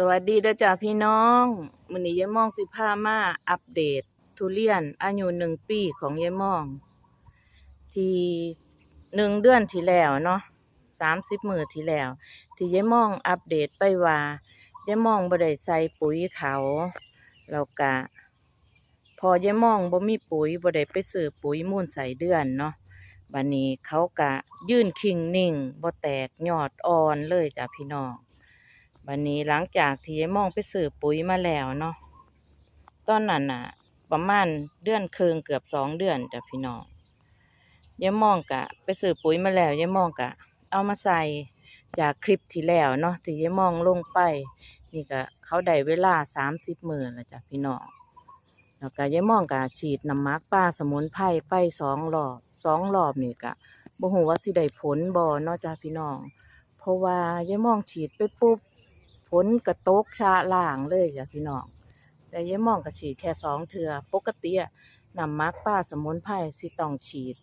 สวัสดีด้อจ้าพี่น้องมื้อนี้ยายมองสิพามาอัปเดต ทุเรียนอายุหนึ่งปีของยายมอง ที่หนึ่งเดือนที่แล้วเนาะสามสิบมือที่แล้ว ที่ยายมองอัปเดตไปว่ายายมองบ่ได้ใส่ปุ๋ยเขาแล้วก็พอยายมองบ่มีปุ๋ยบ่ได้ไปซื้อปุ๋ยมูลใส่เดือนเนาะบัดนี้เขาก็ยื่นคิงนิ่งบ่แตกยอดอ่อนเลยจ้ะพี่น้อง วันนี้หลังจากที่ยายมองไปซื้อปุ๋ยมาแล้วเนาะตอนนั้นน่ะ ประมาณเดือนครึ่งเกือบสองเดือนจ้ะพี่น้องยายมองกะ ไปซื้อปุ๋ยมาแล้วยายมองกะ เอามาใส่จากคลิปที่แล้วเนาะที่ยายมองลงไป นี่ก็เขาได้เวลาสามสิบหมื่นแล้วจ้ะพี่น้องแล้วก็ยายมองกะฉีดน้ำมักป้าสมุนไพรไปสองรอบสองรอบนี่กะบ่ฮู้ว่าสิได้ผลบ่เนาะจ้ะพี่น้องเพราะว่ายายมองฉีดไปปุ๊บ ฝนกระตกชาล่างเลยจ้ะพี่น้องแต่ยายมองก็ฉีดแค่สองเทือปกติอะนำมักป้าสมุนไพรสิต้องฉีด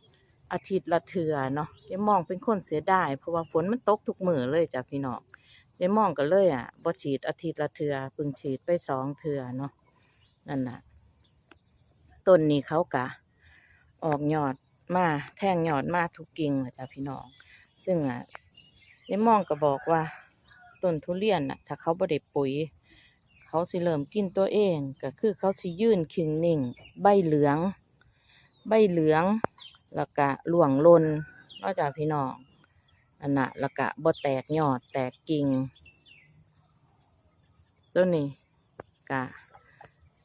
อาทิตย์ละเทือเนาะยายมองเป็นคนเสียดายเพราะว่าฝนมันตกทุกมือเลยจ้ะพี่น้องยายมองก็เลยอะบ่ฉีดอาทิตย์ละเทือเพิ่งฉีดไปสองเทือเนาะนั่นน่ะต้นนี้เขากะ ออกยอดมาแท่งยอดมาทุกกิ่งเลยจ้ะพี่น้อง ซึ่งอะยายมองก็บอกว่า ต้นทุเรียนน่ะ ถ้าเขาบ่ได้ปุ๋ย เขาสิเริ่มกินตัวเองก็คือเขาสิยื่นคิงนิ่ง ใบเหลือง ใบเหลือง แล้วก็หลวงลนนอกจากพี่น้องอันน่ะแล้วก็บ่แตกยอดแตกกิ่งต้นนี้กะ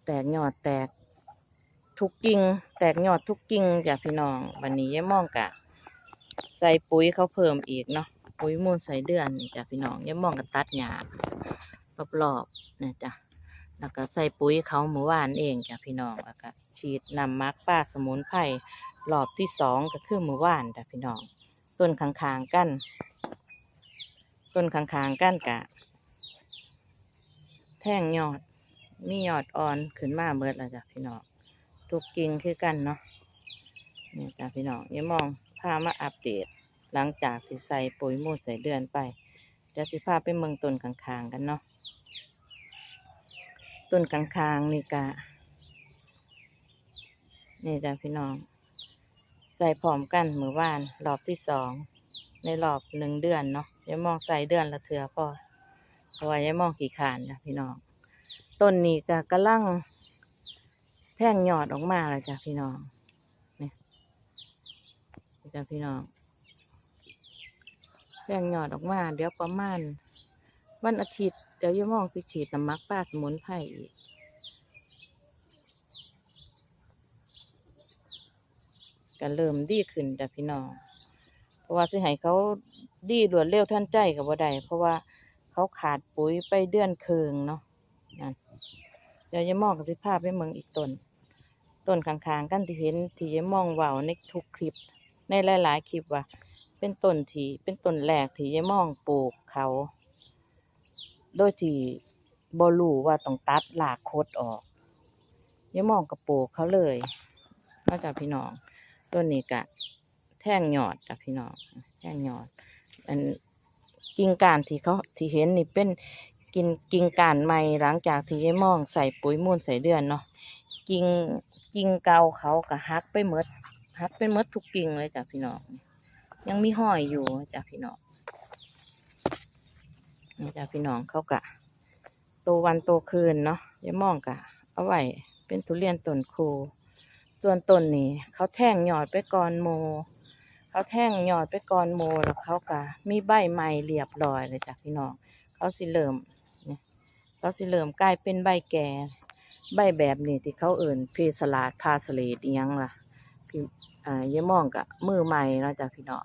แตกยอดแตกทุกกิ่งแตกยอดทุกกิ่งจ้ะพี่น้องวันนี้ยามองกะ ใส่ปุ๋ยเขาเพิ่มอีกเนาะ ปุ๋ยมูลใส่เดือนนี่จ้ะพี่น้องอย่ามองกันตัดหญ้ารอบๆนี่จ้ะแล้วก็ใส่ปุ๋ยเขาเมื่อวานเองจ้ะพี่น้องแล้วก็ฉีดนำมักป้าสมุนไพรรอบที่สองก็คือเมื่อวานจ้ะพี่น้องต้นข้างๆกันต้นข้างๆกันกะ แท่งยอดมียอดอ่อนขึ้นมาเมื่อแล้วจ้ะพี่น้องทุกกิ่งคือกันเนาะนี่จ้ะพี่น้องอย่ามองพามาอัปเดต หลังจากที่ใส่ปุ๋ยมูลใส่เดือนไปเดี๋ยวสิพาไปเมืองต้นกลางๆกันเนาะต้นกลางๆนี่กะนี่จ้ะพี่น้อง ใส่พร้อมกันเมือว่าน รอบที่สอง ในรอบหนึ่งเดือนเนาะยายมองใส่เดือนละเถือพอเพราะว่ายายมองกี่ขานจ้ะพี่น้อง ต้นนี้ก็กำลังแท่งหยอดออกมาแล้วจ้ะพี่น้องนี่นี่จ้ะพี่น้อง แบ่งยอดออกมา เดี๋ยวประมาณ วันอาทิตย์ เดี๋ยวยมองสิฉีดน้ำมักป้าสมุนไพรอีกก็เริ่มดีขึ้นจ้ะพี่น้อง เพราะว่าสิให้เขาดีรวดเร็วทันใจกับบ่าได้เพราะว่าเขาขาดปุ๋ยไปเดือนเคืองเนาะนั่นเดี๋ยวยมองกับสิภาพไปเมืองอีกต้น ต้นข้างๆกันที่เห็นที่ยมองเว่าในทุกคลิป ในหลาย ๆ คลิปว่า เป็นต้นที่เป็นต้นแรกที่ยายมองปลูกเขา โดยที่บรูว่าต้องตัดหลากโคดออกยายมองกับปลูกเขาเลยนอกจากพี่น้องต้นนี้กะ แท่งหยอดจากพี่น้องแท่งหยอด อันกิ่งก้านที่เขาที่เห็นนี่เป็นกินกิ่งก้านใหม่หลังจากที่ยายมองใส่ปุ๋ยมูลใส่เดือนเนาะกิ่งกิ่งเก่าเขาก็หักไปหมดหักไปหมดทุกกิ่งเลยจากพี่น้อง ยังมีห้อยอยู่จ้ะพี่น้องนี่จ้ะพี่น้องเขากะโตวันโตคืนเนาะยายมองกะเอาไว้เป็นทุเรียนต้นคู ส่วนต้นนี้เขาแท่งหยอดไปก่อนโม เขาแท่งหยอดไปก่อนโมแล้วเขากะมีใบใหม่เรียบร้อยเลยจ้ะพี่น้องเขาสิเริ่มเนี่ยเขาสิเริ่มกลายเป็นใบแก่ใบแบบนี้ที่เขาเอิ่นเพสลาดพาสเลดยังล่ะพี่อ่ายายมองกะมือใหม่เนาะจ้ะพี่น้อง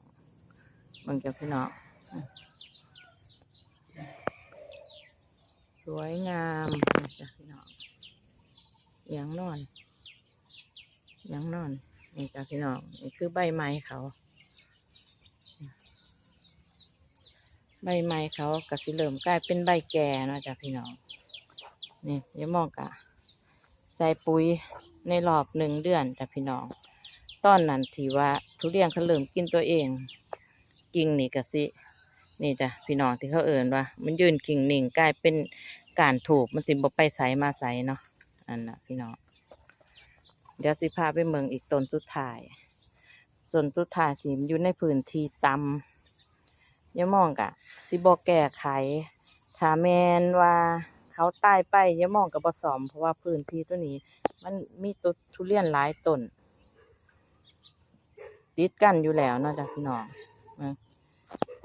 เบิ่งจ้ะพี่น้องสวยงามจ้ะพี่น้องเอียงนอนเอียงนอนนี่จ้ะพี่น้องนี่คือใบไม้เขา ใบไม้เขากะสิเริ่มกลายเป็นใบแก่นะจ้ะพี่น้องนี่ยมองกะใส่ปุ๋ยในรอบหนึ่งเดือนจ้ะพี่น้อง ตอนนั้นที่ว่าทุเรียนเขาเริ่มกินตัวเอง กิ่งนี่กะสิ นี่จ้ะพี่น้องที่เขาเอ่นว่า มันยืนกิ่งหนิ่งกลายเป็นการถูกมันสิบ่ไปใสมาใสเนาะอันน่ะพี่น้องเดี๋ยวสิพาไปเมืองอีกต้นสุดท้ายส่วนสุดท้ายสิอยู่ในพื้นที่ต่ำอย่ามองกะสิบ่แก้ไขถ้าแมนว่าเขาตายไปอย่ามองกับบ่สอม เพราะว่าพื้นที่ตัวนี้ มันมีต้นทุเรียนหลายต้นติดกันอยู่แล้วเนาะจ้ะพี่น้อง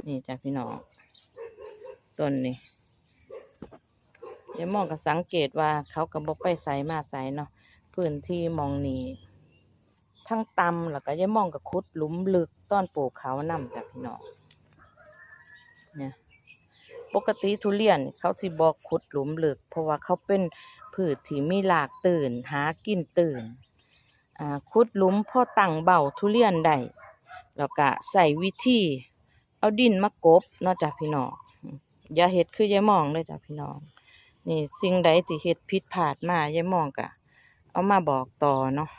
นี่จ้ะพี่น้องต้นนี้อย่ามองก็สังเกตว่าเขาก็บอกไปใส่มาใส่เนาะพื้นที่มองนี้ทั้งตำแล้วก็ย่ามองก็ขุดหลุมลึกต้อนปลูกเขานำจ้ะพี่น้องเนี่ยปกติทุเรียนเขาสิบอกขุดหลุมลึก เพราะว่าเขาเป็นพืชที่มีรากตื่น หากินตื่นอ่าขุดหลุมพ่อตั้งเบาทุเรียนได้ แล้วก็ใส่วิธีเอาดินมากบนอกจากพี่น้องอย่าเห็ดคือยายมองเลยจ้ะพี่น้อง นี่สิ่งใดที่เห็ดผิดพลาดมายายมองกะเอามาบอกต่อเนาะ